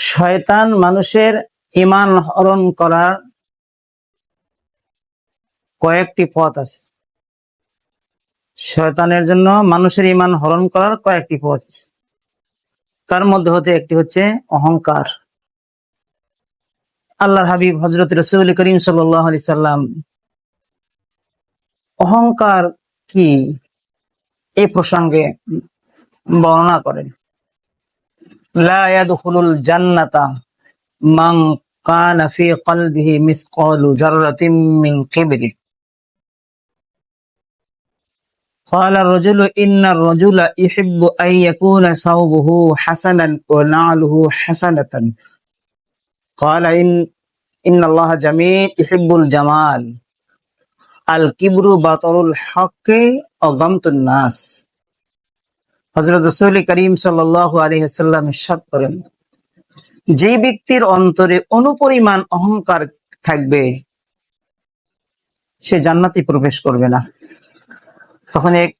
শয়তান মানুষের ইমান হরণ করার কয়েকটি পথ আছে। শয়তানের জন্য মানুষের ইমান হরণ করার কয়েকটি পথ আছে। তার মধ্যে হতে একটি হচ্ছে অহংকার। আল্লাহর হাবিব হজরত রসুল করিম সাল্লাহ সাল্লাম অহংকার কি? এই প্রসঙ্গে বর্ণনা করেন। لا يدخل الجنة من كان في قلبه مثقال ذرة من كبر. قال الرجل إن الرجل يحب أن يكون ثوبه حسنا ونعله حسنة. قال إن إن الله جميل يحب الجمال. الكبر بطر الحق وغمط الناس. হজরত রসুল করিম সাল্লাহ আলহিহাল্লাম ইসাদ করেন যে ব্যক্তির অন্তরে অনুপরিমাণ অহংকার থাকবে, সে জান্নাতে প্রবেশ করবে না। তখন এক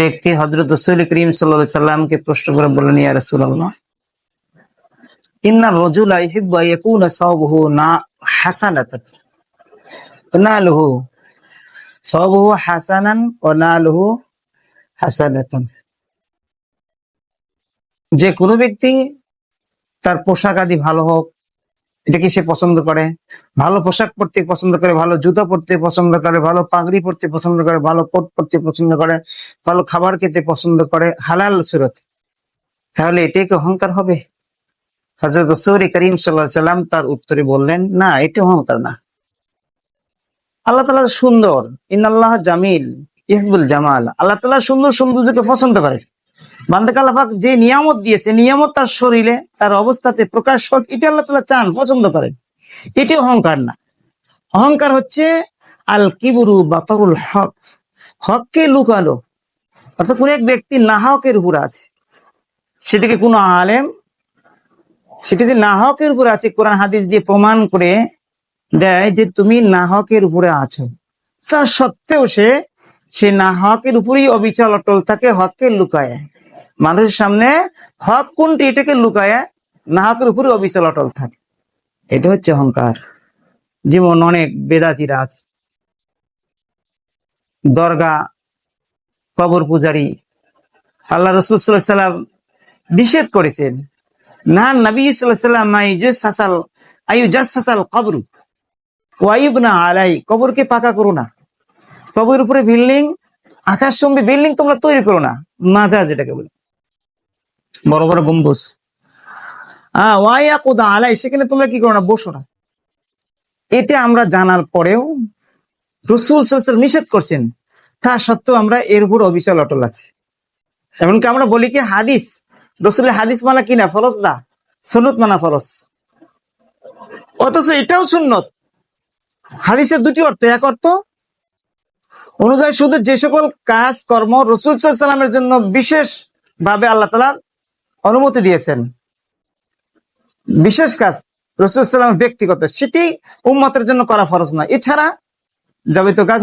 ব্যক্তি হজরত রসুল করিম সাল্লা সাল্লামকে প্রশ্ন করে বললেন, ইয়া রসুল্লাহ ইন্না রজুলা ইহিব্বা না হাসানাতান নালহু সাওবহু হাসানান ওয়া নালহু হাসানাতান। যে কোনো ব্যক্তি তার পোশাক আদি ভালো হোক, এটা কি সে পছন্দ করে? ভালো পোশাক পরতে পছন্দ করে, ভালো জুতো পরতে পছন্দ করে, ভালো পাগড়ি পরতে পছন্দ করে, ভালো কোট পরতে পছন্দ করে, ভালো খাবার খেতে পছন্দ করে, হালাল সুরত। তাহলে এটাই কি অহংকার হবে? হজরত সৌরি করিম সাল্লাহ সাল্লাম তার উত্তরে বললেন, না, এটা অহংকার না। আল্লাহ তালা সুন্দর। ইন আল্লাহ জামিল, ইহবুল জামাল। আল্লাহ তালা সুন্দর সৌন্দর্যকে পছন্দ করে। বান্দাকে যে নিয়ামত দিয়েছে, নিয়ামত তার শরীরে, তার অবস্থাতে প্রকাশ হোক, এটা আল্লাহ তালা চান, পছন্দ করেন। এটি অহংকার না। অহংকার হচ্ছে আল কিবুরু বাতরুল হক। হককে লুকালো অর্থাৎ কোন এক ব্যক্তি নাহকের উপর আছে। সেটাকে কোনো আলেম, সেটা যে নাহকের উপরে আছে, কোরআন হাদিস দিয়ে প্রমাণ করে দেয় যে তুমি নাহকের উপরে আছো। তা সত্ত্বেও সে সে নাহকের উপরেই অবিচল, অটল থাকে হককে লুকায়। মানুষের সামনে হক কোনটি এটাকে লুকায় নাহকের উপরে অবিচল অটল থাকে। এটা হচ্ছে অহংকার। যেমন অনেক বেদাতিরা আছে। দরগা, কবর পূজারি, আল্লাহ রসুল সাল্লাম নিষেধ করেছেন, না নবী সাল্লাম সাসাল আয়ু জাস সাসাল কবরু ওয়াইব না আলাই, কবরকে পাকা করো না। কবর উপরে বিল্ডিং আকাশ চম্বি বিল্ডিং তোমরা তৈরি করো না। মাজা যেটাকে বলে। বড় বড় গম্বুজ। আহ, ওয়াইয়া কোদা আলাই, সেখানে তোমরা কি করো না, বসো না। এটা আমরা জানার পরেও রসুল সাল্লাম নিষেধ করছেন। তা সত্ত্বেও আমরা এর উপর অবিচল, অটল আছে। এমনকি আমরা বলি কি, হাদিস, রসুলের হাদিস মানা কিনা না সন্নত মানা ফরজ। অথচ এটাও সুন্নত। হাদিসের দুটি অর্থ, এক অর্থ অনুযায়ী শুধু যে সকল কাজ, কর্ম রসুল সাল্লামের জন্য বিশেষ ভাবে আল্লাহ তালা অনুমতি দিয়েছেন। বিশেষ কাজ, রসুল সাল্লাম ব্যক্তিগত, সেটি উম্মতের জন্য করা ফরজ না এছাড়া যাবিত কাজ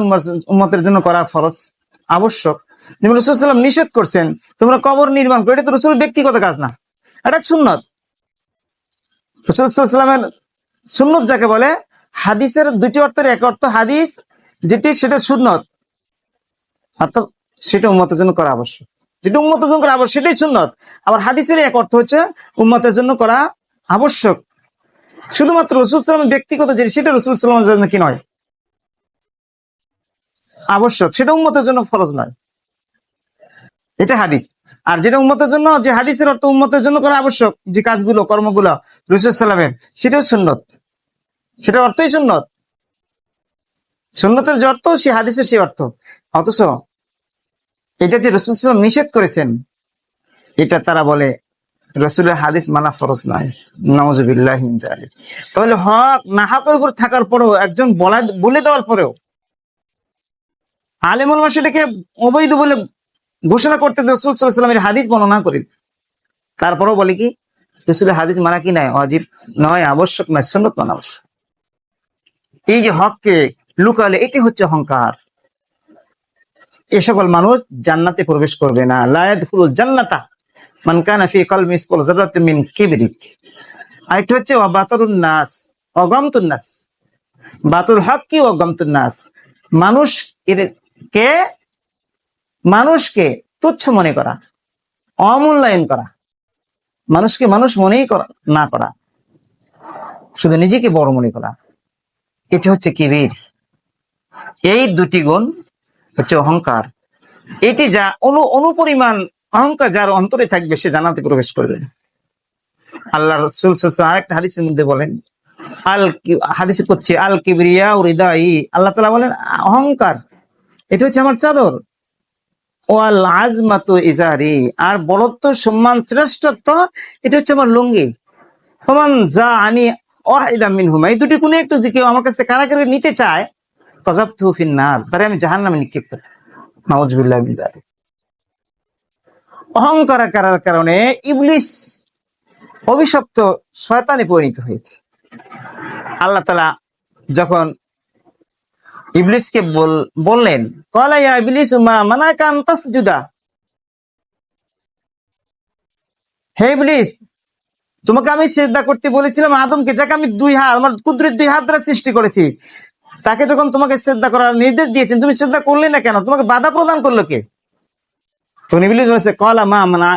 উম্মতের জন্য করা ফরজ, আবশ্যক। যেমন রসুল সাল্লাম নিষেধ করছেন, তোমরা কবর নির্মাণ করো, এটা তো রসুল ব্যক্তিগত কাজ না। এটা সুন্নত। রসুল সাল্লামের সুন্নত যাকে বলে, হাদিসের দুটি অর্থের এক অর্থ হাদিস, যেটি সেটা সুন্নত। অর্থাৎ সেটা উম্মতের জন্য করা আবশ্যক। যেটা উম্মতের জন্য করা আবশ্যক, সেটাই সুন্নত। আবার হাদিসের এক অর্থ হচ্ছে উম্মতের জন্য করা আবশ্যক। শুধুমাত্র রসুল সাল্লামের ব্যক্তিগত যে সেটা রসুল সাল্লামের জন্য কি নয়? আবশ্যক। সেটা উম্মতের জন্য ফরজ নয়। এটা হাদিস। আর যেটা উম্মতের জন্য, যে হাদিসের অর্থ উম্মতের জন্য করা আবশ্যক, যে কাজগুলো, কর্মগুলো রসুল সাল্লামের সেটাও সুন্নত। সেটার অর্থই সুন্নত। সুন্নতের যে অর্থ, সে হাদিসের সেই অর্থ। অথচ এটা যে রসুল সাল্লাম নিষেধ করেছেন, এটা তারা বলে রসুলের হাদিস মানা ফরজ নওয়াজবিল্লাহ তাহলে হক না হকের উপর থাকার পরেও একজন বলা, বলে দেওয়ার পরেও আলেমুল সেটাকে অবৈধ বলে ঘোষণা করতে রসুল সাল্লাহ হাদিস বর্ণনা করি তারপরেও বলে কি, রসুলের হাদিস মানা কি নয়? অজীব নয়, আবশ্যক নয়, সন্নত মানা আবশ্যক। এই যে হককে লুকালে এটি হচ্ছে অহংকার। এ সকল মানুষ জান্নাতে প্রবেশ করবে না। লায়াত জান্নাতা কিবরিক। আরেকটা হচ্ছে হক কি? মানুষকে তুচ্ছ মনে করা, অমূল্যায়ন করা। মানুষকে মানুষ মনেই করা, না করা। শুধু নিজেকে বড় মনে করা। এটি হচ্ছে কিবির এই দুটি গুণ হচ্ছে অহংকার। এটি যা অনু, অনুপরিমাণ অহংকার যার অন্তরে থাকবে, সে জানাতে প্রবেশ করবে। আল্লাহ রসুল আরেকটা হাদিসের মধ্যে বলেন, আল হাদিসে করছে আল কিবরিয়া হৃদয় আল্লাহ তালা বলেন, অহংকার, এটা হচ্ছে আমার চাদর। ও আল আজমাতু ইজারি, আর বড়ত্ব সম্মান, শ্রেষ্ঠত্ব, এটা হচ্ছে আমার লুঙ্গি। সমান যা আনি ওয়াহিদা মিনহুমা, এই দুটি কোনো একটু যে কেউ আমার কাছে কারাগারে নিতে চায় তারে আমি জাহান নামে নিক্ষেপ করি। অহংকার করার কারণে ইবলিস অভিশপ্ত শয়তানে পরিণত হয়েছে। আল্লাহ তালা যখন ইবলিসকে বললেন ইবলিস হে ইবলিস, তোমাকে আমি শ্রদ্ধা করতে বলেছিলাম আদমকে, যাকে আমি দুই হাত, আমার কুদরত দুই হাত দ্বারা সৃষ্টি করেছি। তাকে যখন তোমাকে শ্রদ্ধা করার নির্দেশ দিয়েছেন, তুমি শ্রদ্ধা করলে না কেন? তোমাকে বাধা প্রদান করল কে? তখন ইবলিস বলেছে, কলা মা মানা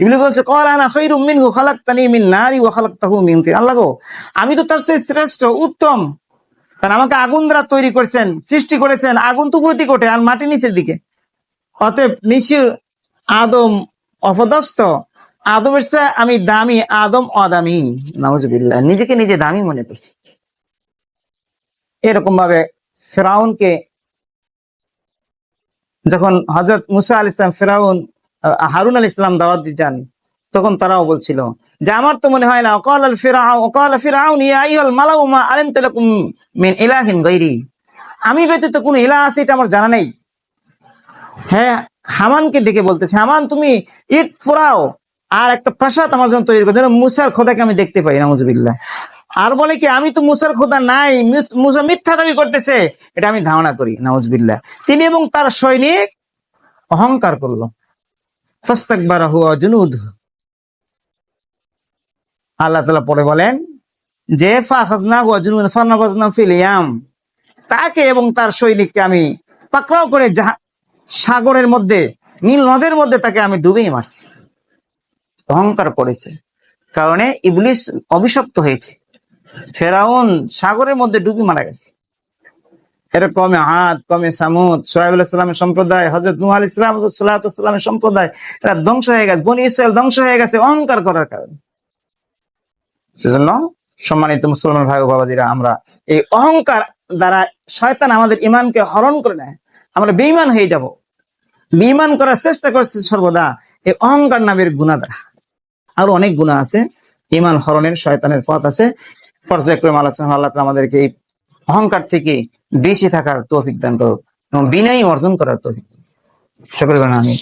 ইবলিস বলছে, কলা না খৈরু মিনহু খালাকতানি মিন নারি ওয়া খালাকতাহু মিন তিন আল্লাহ গো, আমি তো তার চেয়ে শ্রেষ্ঠ, উত্তম। কারণ আমাকে আগুন দ্বারা তৈরি করেছেন, সৃষ্টি করেছেন, আগুন তো দিকে ওঠে আর মাটি নিচের দিকে। অতএব নিচে আদম অপদস্ত আদমের চেয়ে আমি দামি, আদম অদামি। নাউজুবিল্লাহ, নিজেকে নিজে দামি মনে করছি। এরকম ভাবে ফেরাউনকে যখন হজরত মুসা আল ইসলাম ফেরাউন হারুন আল ইসলাম দাওয়াত যান, তখন তারাও বলছিল, যে আমার তো মনে হয় না, অকাল আল ফিরাউ, অকাল ফিরাউন মালাউমা তালাকুম মিন ইলাহিন গায়রি। আমি ব্যতীত কোনো ইলাহ আছে, এটা আমার জানা নেই। হ্যাঁ হামানকে ডেকে বলতেছে, হামান, তুমি ইট ফোরাও, আর একটা প্রাসাদ আমার জন্য তৈরি করো, যেন মুসার খোদাকে আমি দেখতে পাই নামুজুবিল্লাহ আর বলে কি, আমি তো মুসার খোদা নাই, মুস- মিথ্যা দাবি করতেছে। এটা আমি ধারণা করি, নাউজবিল্লাহ। তিনি এবং তার সৈনিক অহংকার করল। জুনুদ আল্লাহ তালা পরে বলেন যে ফাখাজনা হুয়া জুনুদ ফান্নাবাজনা ফিল ইয়াম। তাকে এবং তার সৈনিককে আমি পাকড়াও করে সাগরের মধ্যে, নীল নদের মধ্যে তাকে আমি ডুবেই মারছি। অহংকার করেছে। কারণে ইবলিস অভিশপ্ত হয়েছে। ফেরাউন সাগরের মধ্যে ডুবি মারা গেছে। এরকমে হাত কমে সামুদ সোহাইব আলাইসালামের সম্প্রদায় হজরত নুহ আল ইসলাম সাল্লাহামের সম্প্রদায়, এরা ধ্বংস হয়ে গেছে। বনি ইসরায়েল ধ্বংস হয়ে গেছে অহংকার করার কারণে। সেজন্য সম্মানিত মুসলমান ভাই বাবাজিরা, আমরা এই অহংকার দ্বারা শয়তান আমাদের ইমানকে হরণ করে নেয়। আমরা বেইমান হয়ে যাব। বেইমান করার চেষ্টা করছে সর্বদা এই অহংকার নামের গুণা দ্বারা আরও অনেক গুণা আছে। ইমান হরণের, শয়তানের পথ আছে। পর্যায়ক্রমে আলোচনা আল্লাহ আমাদেরকে এই অহংকার থেকে বেশি থাকার তৌফিক দান করুক এবং বিনয় অর্জন করার তৌফিক সকল আমিন।